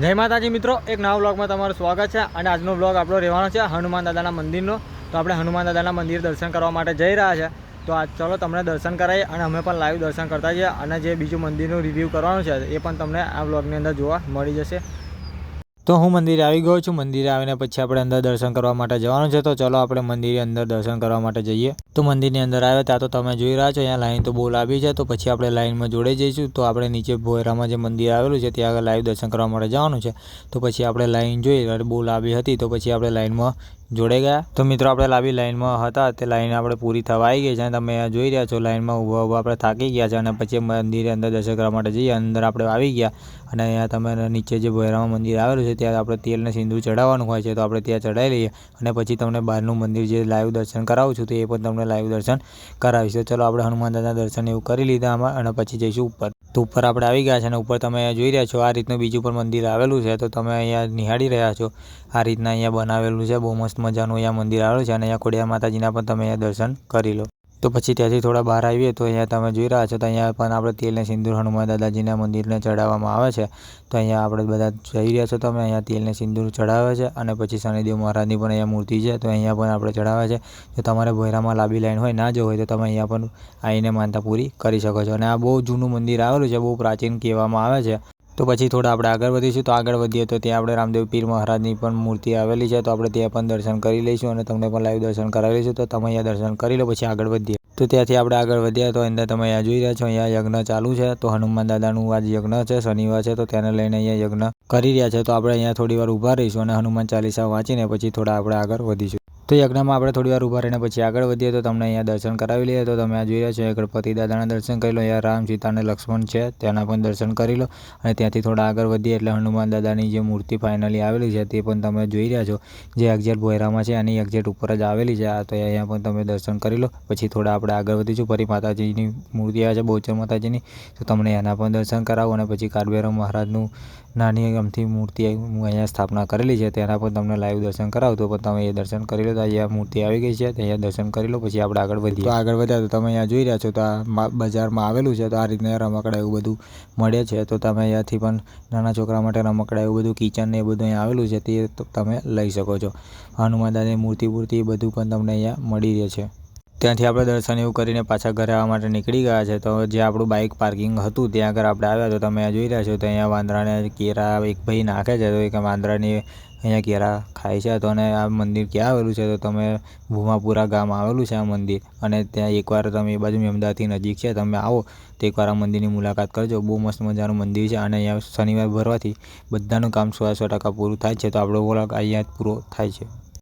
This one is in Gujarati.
જય માતાજી મિત્રો, એક નવા બ્લોગમાં તમારું સ્વાગત છે અને આજનો બ્લોગ આપણો રહેવાનો છે હનુમાન દાદાના મંદિરનો. તો આપણે હનુમાન દાદાના મંદિર દર્શન કરવા માટે જઈ રહ્યા છે. તો આજ ચલો તમને દર્શન કરાવીએ અને અમે પણ લાઈવ દર્શન કરતા જઈએ અને જે બીજું મંદિરનું રિવ્યૂ કરવાનું છે એ પણ તમને આ બ્લોગની અંદર જોવા મળી જશે. તો હું મંદિરે આવી ગયો છું. મંદિરે આવીને પછી આપણે અંદર દર્શન કરવા માટે જવાનું છે. તો ચલો આપણે મંદિરે અંદર દર્શન કરવા માટે જઈએ. તો મંદિરની અંદર આવ્યા ત્યાં તો તમે જોઈ રહ્યા છો, અહીંયા લાઈન તો બહુ લાંબી છે. તો પછી આપણે લાઈનમાં જોડે જઈશું. તો આપણે નીચે ભોયરામાં જે મંદિર આવેલું છે, ત્યાં આગળ લાઈવ દર્શન કરવા માટે જવાનું છે. તો પછી આપણે લાઈન જોઈ અને બહુ લાંબી હતી. તો પછી આપણે લાઈનમાં જોડે ગયા? તો મિત્રો આપણે લાંબી લાઈનમાં હતા, તે લાઈન આપણે પૂરી થવા આવી ગઈ છે અને તમે જોઈ રહ્યા છો, લાઈનમાં ઊભા ઊભા આપણે થાકી ગયા છે અને પછી મંદિરે અંદર દર્શન કરવા માટે જઈએ, અંદર આપણે આવી ગયા અને અહીંયા તમે નીચે જે ભૈરામાં મંદિર આવેલું છે, ત્યાં આપણે તેલને સિંદૂર ચડાવવાનું હોય છે, તો આપણે ત્યાં ચડાવી લઈએ અને પછી તમને બહારનું મંદિર જે લાઈવ દર્શન કરાવું છું, તો એ પણ તમને લાઈવ દર્શન કરાવીશ. ચલો આપણે હનુમાન દાદા દર્શન એવું કરી લીધા આમાં અને પછી જઈશું ઉપર. તો ઉપર આપણે આવી ગયા છે અને ઉપર તમે જોઈ રહ્યા છો, આ રીતનું બીજું પણ મંદિર આવેલું છે. તો તમે અહીંયા નિહાળી રહ્યા છો. આ રીતના અહીંયા બનાવેલું છે. બહુ મસ્ત મજાનું અહીંયા મંદિર આવેલું છે અને અહીંયા ખોડિયા માતાજીના પણ તમે અહીંયા દર્શન કરી લો. તો પછી ત્યાંથી થોડા બહાર આવીએ તો અહીંયા તમે જોઈ રહ્યા છો તો અહીંયા પણ આપણે તેલને સિંદૂર હનુમાન દાદાજીના મંદિરને ચડાવવામાં આવે છે. તો અહીંયા આપણે બધા જઈ રહ્યા છો તમે, અહીંયા તેલને સિંદૂર ચડાવે છે અને પછી શનિદેવ મહારાજની પણ અહીંયા મૂર્તિ છે તો અહીંયા પણ આપણે ચડાવે છે. જો તમારે ભોયરામાં લાંબી લાઈન હોય, ના જવું હોય તો તમે અહીંયા પણ આવીને માનતા પૂરી કરી શકો છો. અને આ બહુ જૂનું મંદિર આવેલું છે, બહુ પ્રાચીન કહેવામાં આવે છે. તો પછી થોડા આપણે આગળ વધીશું. તો આગળ વધીએ તો ત્યાં આપણે રામદેવ પીર મહારાજની પણ મૂર્તિ આવેલી છે. તો આપણે ત્યાં પણ દર્શન કરી લઈશું અને તમને પણ લાઈવ દર્શન કરાવી લઈશું. તો તમે અહીંયા દર્શન કરી લો, પછી આગળ વધીએ. તો ત્યાંથી આપણે આગળ વધ્યા તો અંદર તમે અહીંયા જોઈ રહ્યા છો, અહીંયા યજ્ઞ ચાલુ છે. તો હનુમાન દાદાનું આજ યજ્ઞ છે, શનિવાર છે. તો તેને લઈને અહીંયા યજ્ઞ કરી રહ્યા છે. તો આપણે અહીંયા થોડી વાર ઊભા રહીશું અને હનુમાન ચાલીસા વાંચીને પછી થોડા આપણે આગળ વધીશું. તો યજ્ઞમાં આપણે થોડી વાર ઊભા રહીને પછી આગળ વધીએ તો તમને અહીંયા દર્શન કરાવી લઈએ. તો તમે આ જોઈ રહ્યા છો ગણપતિ દાદાના દર્શન કરી લો, અહીંયા રામ, સીતા અને લક્ષ્મણ છે તેના પણ દર્શન કરી લો. અને ત્યાંથી થોડા આગળ વધીએ એટલે હનુમાન દાદાની જે મૂર્તિ ફાઇનલી આવેલી છે, તે પણ તમે જોઈ રહ્યા છો. જે એક્ઝેટ ભોયરામાં છે એની એક્ઝેટ ઉપર જ આવેલી છે, આ તો અહીંયા પણ તમે દર્શન કરી લો. પછી થોડા આપણે આગળ વધીશું. ફરી માતાજીની મૂર્તિ આવે છે, બહુચર માતાજીની. તો તમને એના પણ દર્શન કરાવો અને પછી કાળભૈરવ મહારાજનું નાની અમથી મૂર્તિ અહીંયા સ્થાપના કરેલી છે, તેના પણ તમને લાઈવ દર્શન કરાવું. તો પણ તમે એ દર્શન કરી લો. તો અહીંયા મૂર્તિ આવી ગઈ છે તો અહીંયા દર્શન કરી લો પછી આપણે આગળ વધીએ. તો આગળ વધ્યા તો તમે અહીંયા જોઈ રહ્યા છો તો આ બજારમાં આવેલું છે તો આ રીતના રમકડા એવું બધું મળે છે. તો તમે અહીંયાથી પણ નાના છોકરા માટે રમકડા એવું બધું કિચન ને એ બધું અહીંયા આવેલું છે તે તમે લઈ શકો છો. હનુમાન દાદાની મૂર્તિ મૂર્તિ એ બધું પણ તમને અહીંયા મળી રહે છે. ત્યાંથી આપણે દર્શન એવું કરીને પાછા ઘરે આવવા માટે નીકળી ગયા છે. તો જે આપણું બાઇક પાર્કિંગ હતું, ત્યાં આગળ આપણે આવ્યા તો તમે જોઈ રહ્યા છો, તો અહીંયા વાંદરાને કેરા એક ભાઈ નાખે છે, તો એક વાંદરાની અહીંયા કેરા ખાય છે. તો અને આ મંદિર ક્યાં આવેલું છે? તો તમે ભૂમાપુરા ગામ આવેલું છે આ મંદિર. અને ત્યાં એકવાર તમે એ બાજુ અમદાવાદથી નજીક છે, તમે આવો, તો એકવાર આ મંદિરની મુલાકાત કરજો. બહુ મસ્ત મજાનું મંદિર છે અને અહીંયા શનિવાર ભરવાથી બધાનું કામ સો સો ટકા પૂરું થાય છે. તો આપણો વ્લોગ અહીંયા પૂરો થાય છે.